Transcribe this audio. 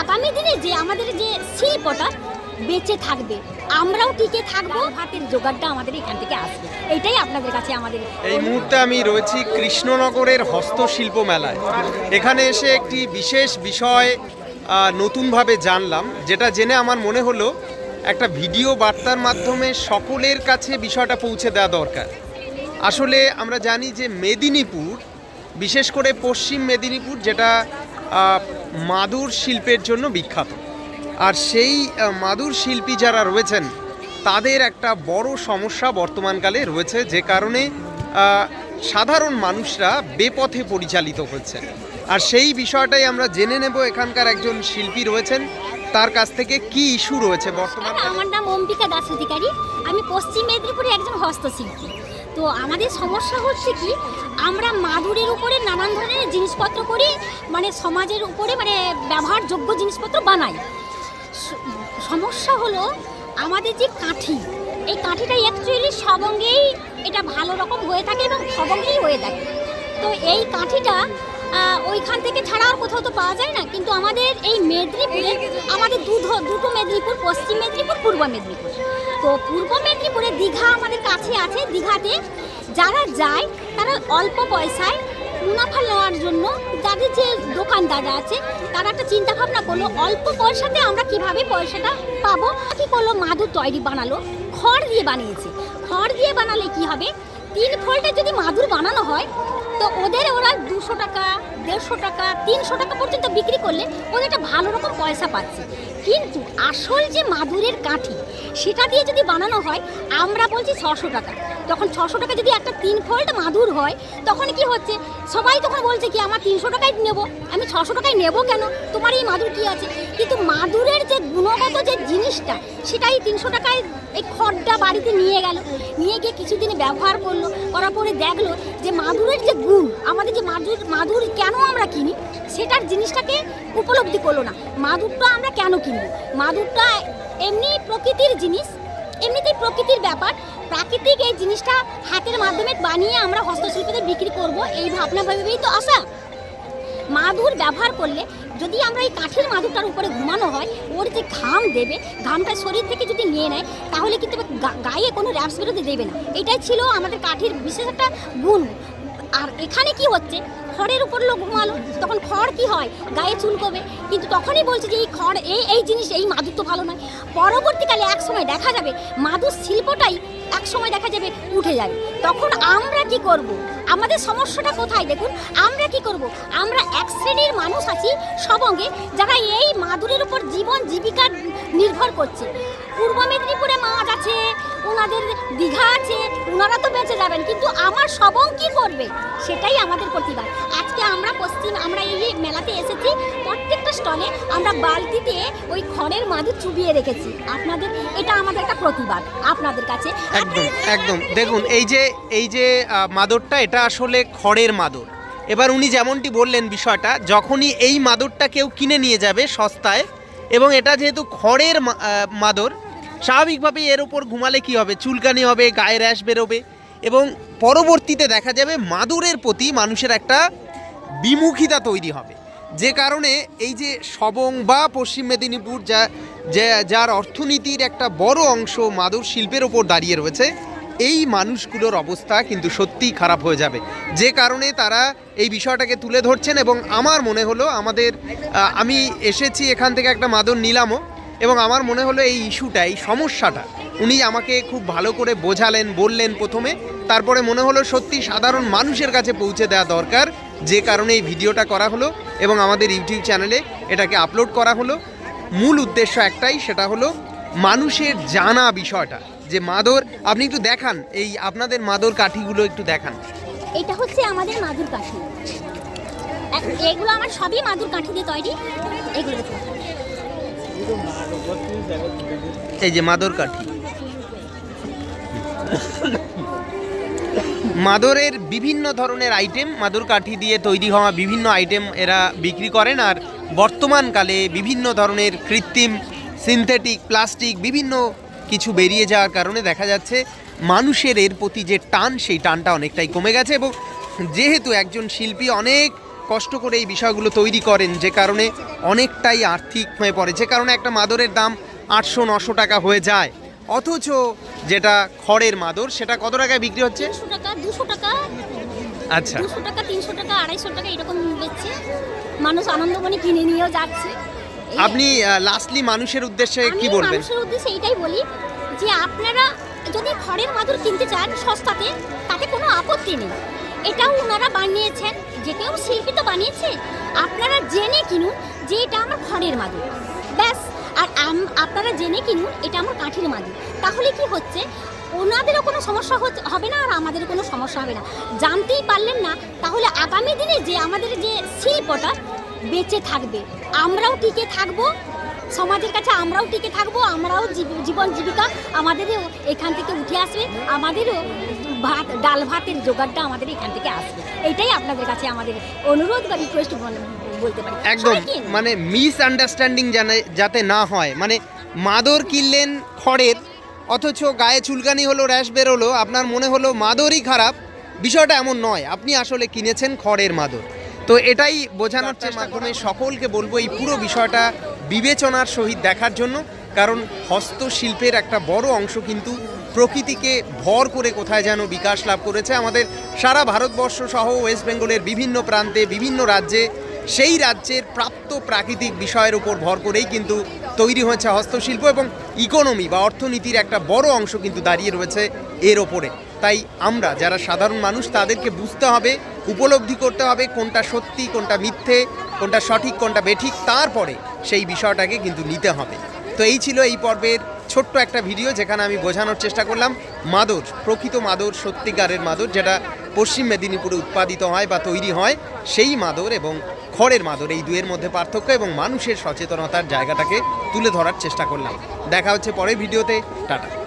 আগামী দিনে যে আমাদের যে শিল্পটা বেঁচে থাকবে আমরাও টিকে থাকব। হাতের জোগাড়টা আমাদের এখান থেকে আসবে। এটাই আপনাদের কাছে আমাদের এই মুহূর্তে আমি রয়েছি কৃষ্ণনগরের হস্তশিল্প মেলায়। এখানে এসে একটি বিশেষ বিষয় নতুনভাবে জানলাম যেটা জেনে আমার মনে হলো একটা ভিডিও বার্তার মাধ্যমে সকলের কাছে বিষয়টা পৌঁছে দেওয়া দরকার। আসলে আমরা জানি যে মেদিনীপুর বিশেষ করে পশ্চিম মেদিনীপুর যেটা মাদুর শিল্পের জন্য বিখ্যাত। আর সেই মাদুর শিল্পী যারা রয়েছেন, তাদের একটা বড় সমস্যা বর্তমানকালে রয়েছে যে কারণে সাধারণ মানুষরা বেপথে পরিচালিত হচ্ছে। আর সেই বিষয়টাই আমরা জেনে নেব এখানকার একজন শিল্পী রয়েছেন, তার কাছ থেকে কি ইস্যু রয়েছে বর্তমান আমার নাম অম্বিকা দাস অধিকারী। আমি পশ্চিম মেদিনীপুরে একজন হস্তশিল্পী। তো আমাদের সমস্যা হচ্ছে কি, আমরা মাদুরের উপরে নানান ধরনের জিনিসপত্র করি মানে সমাজের উপরে মানে ব্যবহারযোগ্য জিনিসপত্র বানাই। সমস্যা হলো আমাদের যে কাঠি, এই কাঠিটা অ্যাকচুয়ালি সবঙ্গেই এটা ভালো রকম হয়ে থাকে এবং সবঙ্গেই হয়ে থাকে। তো এই কাঠিটা ওইখান থেকে ছাড়া আর কোথাও তো পাওয়া যায় না, কিন্তু আমাদের এই মেদিনীপুরে, আমাদের দুধ দুটো মেদিনীপুর, পশ্চিম মেদিনীপুর, পূর্ব মেদিনীপুর। তো পূর্ব মেদিনীপুরে দীঘা আমাদের কাছে আছে, দীঘাতে। যারা যায়, তারা অল্প পয়সায় মুনাফা নেওয়ার জন্য যাদের যে দোকানদাররা আছে, তারা একটা চিন্তা ভাবনা করল, অল্প পয়সাতে আমরা কীভাবে পয়সাটা পাবো? কি করল? মাদুর তৈরি বানালো, খড় দিয়ে বানিয়েছে। খড় দিয়ে বানালে কি হবে? তিন ফল্টে যদি মাদুর বানানো হয়, তো ওদের ওরা দুশো টাকা, দেড়শো টাকা, তিনশো টাকা পর্যন্ত বিক্রি করলে ওদের একটা ভালো রকম পয়সা পাচ্ছে। কিন্তু আসল যে মাদুরের কাঠি সেটা দিয়ে যদি বানানো হয় আমরা বলছি ছশো টাকা। তখন ছশো টাকা যদি একটা তিন ফল্ট মাদুর হয় তখন কি হচ্ছে? সবাই তখন বলছে কি, আমার তিনশো টাকায় নেব। আমি ছশো টাকায় নেব কেন? তোমার এই মাদুর কি আছে? কিন্তু মাদুরের যে গুণগত যে জিনিসটা, সেটাই তিনশো টাকায় এই খড়টা বাড়িতে নিয়ে গেল। নিয়ে গিয়ে কিছুদিন ব্যবহার করল, করার পরে দেখল যে মাদুরের যে গুণ, আমাদের যে মাদুর মাদুর কেন আমরা কিনি, সেটার জিনিসটাকে উপলব্ধি করল না। মাদুরটা আমরা কেন কিনবো? মাদুরটা এমনি প্রকৃতির জিনিস, এমনিতেই প্রকৃতির ব্যাপার। প্রাকৃতিক এই জিনিসটা হাতের মাধ্যমে বানিয়ে আমরা হস্তশিল্পীদের বিক্রি করব, এই ভাবনা ভেবেই তো আসা। মাদুর ব্যবহার করলে যদি আমরা এই কাঠের মাদুরটার উপরে ঘুমানো হয়, ওর যে ঘাম দেবে, ঘামটা শরীর থেকে যদি নিয়ে নেয়, তাহলে কিন্তু গায়ে কোনো র্যাপস বেরোতে দেবে না। এটাই ছিল আমাদের কাঠের বিশেষ একটা গুণ। আর এখানে কি হচ্ছে, খড়ের উপর লোক ঘুমালো, তখন খড় কি হয়, গায়ে চুলকবে কিন্তু তখনই বলছে যে এই খড়, এই এই জিনিস, এই মাদুর তো ভালো নয়। পরবর্তীকালে এক সময় দেখা যাবে, মাদুর শিল্পটাই এক সময় দেখা যাবে উঠে যাবে। তখন আমরা কি করব? আমাদের সমস্যাটা কোথায়? দেখুন, আমরা কি করব? আমরা এক শ্রেণির মানুষ আছি সবঙ্গে, যারা এই মাদুরের উপর জীবন জীবিকা নির্ভর করছে। পূর্ব মেদিনীপুরে মাছ আছে, ওনাদের দীঘা আছে, ওনারা তো বেঁচে যাবেন। কিন্তু আমার সবং কি করবে? সেটাই আমাদের প্রতিবাদ। আজকে আমরা পশ্চিম, আমরা এই মেলাতে এসেছি, প্রত্যেকটা স্টলে আমরা বালতিতে ওই খড়ের মাঝে চুবিয়ে রেখেছি। আপনাদের, এটা আমাদের একটা প্রতিবাদ, আপনাদের কাছে। একদম একদম। দেখুন, এই যে এই যে মাদুরটা, এটা আসলে খড়ের মাদুর। এবার উনি যেমনটি বললেন বিষয়টা, যখনই এই মাদুরটা কেউ কিনে নিয়ে যাবে সস্তায় এবং এটা যেহেতু খড়ের মা- আহ, স্বাভাবিকভাবেই এর উপর ঘুমালে কি হবে? চুলকানি হবে গায়ে র্যাশ বেরোবে এবং পরবর্তীতে দেখা যাবে মাদুরের প্রতি মানুষের একটা বিমুখিতা তৈরি হবে। যে কারণে এই যে সবং বা পশ্চিম মেদিনীপুর যা- যার অর্থনীতির একটা বড় অংশ মাদুর শিল্পের ওপর দাঁড়িয়ে রয়েছে এই মানুষগুলোর অবস্থা কিন্তু সত্যিই খারাপ হয়ে যাবে। যে কারণে তারা এই বিষয়টাকে তুলে ধরছেন এবং আমার মনে হলো আমাদের আমি এসেছি এখান থেকে একটা মাদন নিলামও এবং আমার মনে হলো এই ইস্যুটা, এই সমস্যাটা উনি আমাকে খুব ভালো করে বোঝালেন, বললেন প্রথমে। তারপরে মনে হলো সত্যি সাধারণ মানুষের কাছে পৌঁছে দেওয়া দরকার। যে কারণে এই ভিডিওটা করা হলো এবং আমাদের ইউটিউব চ্যানেলে এটাকে আপলোড করা হলো। মূল উদ্দেশ্য একটাই, সেটা হলো মানুষের জানা বিষয়টা। যে মাদর আপনি একটু দেখান এই আপনাদের মাদর কাঠিগুলো একটু দেখান। এটা হচ্ছে আমাদের মাদুর কাঠি। এগুলো আমার সবই মাদুর কাঠি দিয়ে তৈরি। এগুলো এই যে মাদর কাঠি। মাদরের বিভিন্ন ধরনের আইটেম মাদুর কাঠি দিয়ে তৈরি হওয়া বিভিন্ন আইটেম এরা বিক্রি করেন আর বর্তমানকালে বিভিন্ন ধরনের কৃত্রিম সিনথেটিক প্লাস্টিক বিভিন্ন কিছু বেরিয়ে যাওয়ার কারণে দেখা যাচ্ছে মানুষের এর প্রতি যে টান সেই টানটা অনেকটাই কমে গেছে এবং যেহেতু একজন শিল্পী অনেক কষ্ট করে এই বিষয়গুলো তৈরি করেন যে কারণে অনেকটাই আর্থিক হয়ে পড়ে যে কারণে একটা মাদরের দাম আটশো নশো টাকা হয়ে যায়। অথচ যেটা খড়ের মাদর সেটা কত টাকায় বিক্রি হচ্ছে? আচ্ছা। দুশো টাকা তিনশো টাকা আড়াইশো টাকা এরকম বেচছে। মানুষ আনন্দমনে কিনে নিয়েও যাচ্ছে। আপনি লাস্টলি মানুষের উদ্দেশ্যে কি বলবেন? মানুষের উদ্দেশ্যে এইটাই বলি যে আপনারা যদি ঘরের মাদুর কিনতে চান সস্তাতে তাতে কোনো আপত্তি নেই। এটাও ওনারা বানিয়েছেন যে কেউ শিল্পী তো বানিয়েছে। আপনারা জেনে কিনুন যে এটা আমার ঘরের মাদুর। ব্যাস আর আপনারা জেনে কিনুন এটা আমার কাঠের মাদুর। তাহলে কি হচ্ছে? ওনাদেরও কোনো সমস্যা হচ্ছে- হবে না আর আমাদের কোনো সমস্যা হবে না। জানতেই পারলেন না তাহলে আগামী দিনে যে আমাদের যে শিল্পটা বেঁচে থাকবে। আমরাও টিকে থাকব সমাজের কাছে আমরাও টিকে থাকব আমরাও জীব- জীবন জীবিকা আমাদেরও এখান থেকে উঠে আসবে আমাদেরও ভাত ডাল ভাতের জোগাড়টা আমাদের এখান থেকে আসবে। এইটাই আপনাদের কাছে আমাদের অনুরোধ বা রিকোয়েস্ট বলতে পারি। একদম মানে মিস আন্ডারস্ট্যান্ডিং যাতে না হয়। মানে মাদর কিনলেন খড়ের অথচ গায়ে চুলকানি হলো র্যাশ বেরোলো আপনার মনে হলো মাদরই খারাপ। বিষয়টা এমন নয় আপনি আসলে কিনেছেন খড়ের মাদর। তো এটাই বোঝানোর মাধ্যমে সকলকে বলব এই পুরো বিষয়টা বিবেচনার সহিত দেখার জন্য কারণ হস্তশিল্পের একটা বড় অংশ কিন্তু প্রকৃতিকে ভর করে কোথায় যেন বিকাশ লাভ করেছে। আমাদের সারা ভারতবর্ষ সহ ওয়েস্ট বেঙ্গলের বিভিন্ন প্রান্তে বিভিন্ন রাজ্যে সেই রাজ্যের প্রাপ্ত প্রাকৃতিক বিষয়ের উপর ভর করেই কিন্তু তৈরি হয়েছে হস্তশিল্প এবং ইকোনমি বা অর্থনীতির একটা বড় অংশ কিন্তু দাঁড়িয়ে রয়েছে এর ওপরে। তাই আমরা যারা সাধারণ মানুষ তাদেরকে বুঝতে হবে, উপলব্ধি করতে হবে কোনটা সত্যি, কোনটা মিথ্যে, কোনটা সঠিক, কোনটা বেঠিক, তারপরে সেই বিষয়টাকে কিন্তু নিতে হবে। তো এই ছিল এই পর্বের ছোট্ট একটা ভিডিও যেখানে আমি বোঝানোর চেষ্টা করলাম মাদর, প্রকৃত মাদর, সত্যিকারের মাদর, যেটা পশ্চিম মেদিনীপুরে উৎপাদিত হয় বা তৈরি হয়, সেই মাদর এবং খড়ের মাদর, এই দুয়ের মধ্যে পার্থক্য এবং মানুষের সচেতনতার জায়গাটাকে তুলে ধরার চেষ্টা করলাম। দেখা হচ্ছে পরের ভিডিওতে। টাটা।